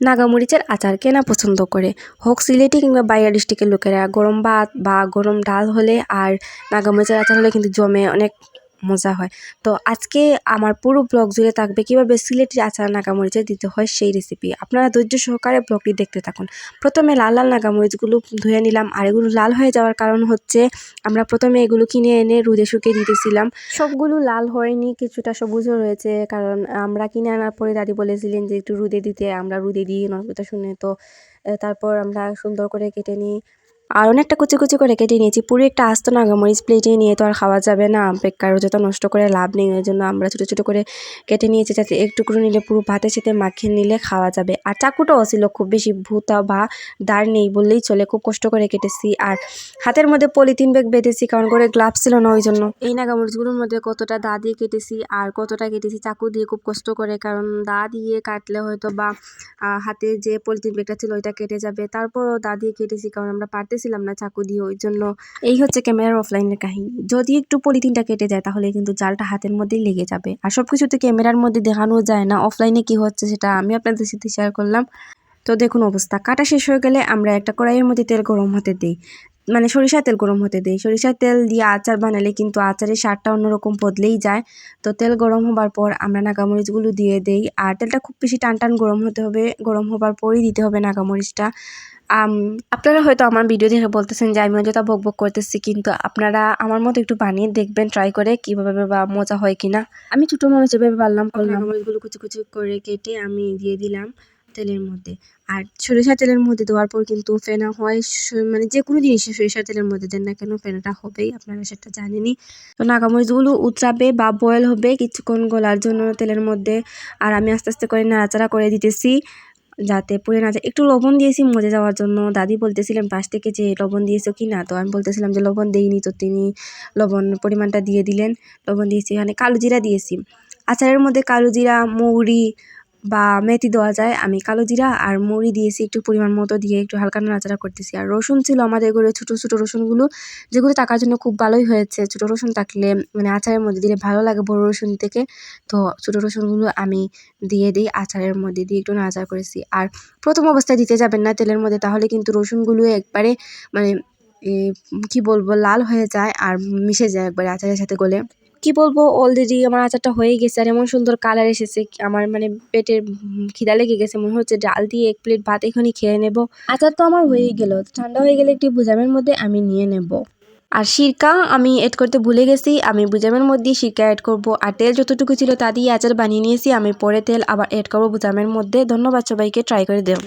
নাগামরিচের আচার কেনা পছন্দ করে। হোক সিলেটি কিংবা বাইরের ডিস্ট্রিক্টের লোকেরা গরম ভাত বা গরম ডাল হলে আর নাগামরিচের আচার হলে কিন্তু জমে অনেক মজা হয়। তো আজকে আমার পুরো ব্লগ জুড়ে থাকবে কীভাবে সিলেটি আচার নাগামরিচে দিতে হয় সেই রেসিপি আপনারা ধৈর্য সহকারে ব্লগটি দেখতে থাকুন। প্রথমে লাল লাল নাগামরিচগুলো ধুয়ে নিলাম আর এগুলো লাল হয়ে যাওয়ার কারণ হচ্ছে আমরা প্রথমে এগুলো কিনে এনে রোদে শুকিয়ে দিতেছিলাম। সবগুলো লাল হয়নি, কিছুটা সবুজও রয়েছে কারণ আমরা কিনে আনার পরে দাদি বলেছিলেন যে একটু রোদে দিতে, আমরা রোদে দিই কথা শুনে। তো তারপর আমরা সুন্দর করে কেটে নিই। আর অনেকটা কুচি কুচি করে কেটে নিয়েছি। পুরো একটা আস্ত নাগামরিচ প্লেটে নিয়ে তো আর খাওয়া যাবে না। বেকার যত নষ্ট করে লাভ নেই, ওই জন্য আমরা ছোটো ছোটো করে কেটে নিয়েছি যাতে এক নিলে পুরো ভাতের সাথে মাখিয়ে নিলে খাওয়া যাবে। আর চাকুটাও ছিল খুব বেশি, ভুতা বা দাঁড় নেই বললেই চলে, খুব কষ্ট করে কেটেছি। আর হাতের মধ্যে পলিথিন ব্যাগ বেঁধেছি, কারণ করে গ্লাভস ছিল না ওই জন্য। এই নাগামরিচগুলোর মধ্যে কতটা দা দিয়ে কেটেছি আর কতটা কেটেছি চাকু দিয়ে খুব কষ্ট করে, কারণ দা দিয়ে কাটলে হয়তো বা হাতে যে পলিথিন ব্যাগটা ছিল ওইটা কেটে যাবে। তারপরও দা দিয়ে কেটেছি, কারণ আমরা পারতেছিলাম না চাকু দিয়ে, ওই জন্য এই হচ্ছে ক্যামেরার অফলাইনের কাহিনী। যদি একটু পলিথিনটা কেটে যায় তাহলে কিন্তু জালটা হাতের মধ্যেই লেগে যাবে। আর সব কিছু তো ক্যামেরার মধ্যে দেখানো যায় না অফলাইনে কি হচ্ছে সেটা আমি আপনাদের সাথে শেয়ার করলাম। তো দেখুন অবস্থা, কাটা শেষ হয়ে গেলে আমরা একটা কড়াইয়ের মধ্যে তেল গরম হতে দিই। মানে সরিষার তেল গরম হতে দিই। সরিষার তেল দিয়ে আচার বানালে কিন্তু আচারের স্বাদটা অন্যরকম বদলেই যায়। তো তেল গরম হবার পর আমরা নাগামরিচগুলো দিয়ে দেই। আর তেলটা খুব বেশি টান টান গরম হতে হবে গরম হবার পরই দিতে হবে নাগামরিচটা। আপনারা হয়তো আমার ভিডিও দেখে বলতেছেন যে আমি অযথা বক বক করতেছি। কিন্তু আপনারা আমার মতো একটু বানিয়ে দেখবেন ট্রাই করে কীভাবে বা মজা হয় কিনা। আমি ছোটো মানুষ যেভাবে পারলাম নাগামরিচগুলো কুচি কুচি করে কেটে আমি দিয়ে দিলাম। তেলের মধ্যে। আর সরিষা তেলের মধ্যে দেওয়ার পর কিন্তু ফেনা হয় মানে যে কোনো জিনিসে সরিষা তেলের মধ্যে দেন না কেন, ফেনাটা হবেই, আপনারা সেটা জানেনই। তো নাগামরিচগুলো উতরাবে বা বয়েল হবে কিছুক্ষণ গলার জন্য তেলের মধ্যে। আর আমি আস্তে আস্তে করে নাড়াচাড়া করে দিতেছি, যাতে পুড়ে না যায়। একটু লবণ দিয়েছি মজে যাওয়ার জন্য। দাদি বলতেছিলেন, পাশ থেকে যে লবণ দিয়েছ কি না? তো আমি বলতেছিলাম যে, লবণ দেইনি তো তিনি লবণ পরিমাণটা দিয়ে দিলেন। লবণ দিয়েছি এখানে কালো জিরা দিয়েছি। আচারের মধ্যে কালো জিরা, মৌরি বা মেথি দেওয়া যায়, আমি কালো জিরা আর মুড়ি দিয়েছি একটু পরিমাণ মতো দিয়ে একটু হালকা নাড়াচাড়া করতেছি। আর রসুন ছিল আমাদের ঘরে ছোটো ছোটো রসুনগুলো। যেগুলো টাকার জন্য খুব ভালোই হয়েছে। ছোটো রসুন থাকলে মানে আচারের মধ্যে দিলে ভালো লাগে বড় রসুন থেকে। তো ছোটো রসুনগুলো আমি দিয়ে দিই, আচারের মধ্যে দিয়ে একটু নাড়াচাড়া করেছি। আর প্রথম অবস্থায় দিতে যাবেন না তেলের মধ্যে, তাহলে কিন্তু রসুনগুলো একবারে মানে কি বলব, লাল হয়ে যায় আর মিশে যায় একবারে আচারের সাথে গলে। কি বলব অলরেডি আমার আচারটা হয়ে গেছে আর এমন সুন্দর কালার এসেছে, আমার মানে পেটের খিদা লেগে গেছে, মনে হচ্ছে ডাল দিয়ে এক প্লেট ভাত এখনই খেয়ে নেব। আচার তো আমার হয়েই গেল, ঠান্ডা হয়ে গেলে একটি বুজামের মধ্যে আমি নিয়ে নেব। আর সিরকা আমি এড করতে ভুলে গেছি, আমি বুজামের মধ্যে সিরকা এড করব। আর তেল যতটুকু ছিল তা দিয়ে আচার বানিয়ে নিয়েছি, আমি পরে তেল আবার এড করব বুজামের মধ্যে। ধন্যবাদ সবাইকে ট্রাই করে দেব